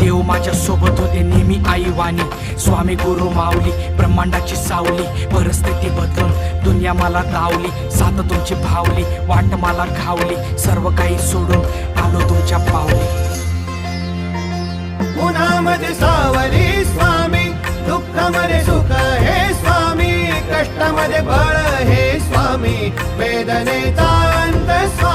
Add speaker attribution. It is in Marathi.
Speaker 1: देव माझ्या सोबत होते नेहमी आई वाणी स्वामी गुरु माऊली ब्रह्मांडाची सावली परिस्थिती बदलून दुनिया मला दावली सात तुमची भावली वाट मला खावली सर्व काही सोडून आलो तुमच्या पावली.
Speaker 2: उन्हामध्ये सावली स्वामी दुःखामध्ये सुख हे स्वामी कष्टामध्ये बळ हे स्वामी वेदनेचा अंत स्वामी.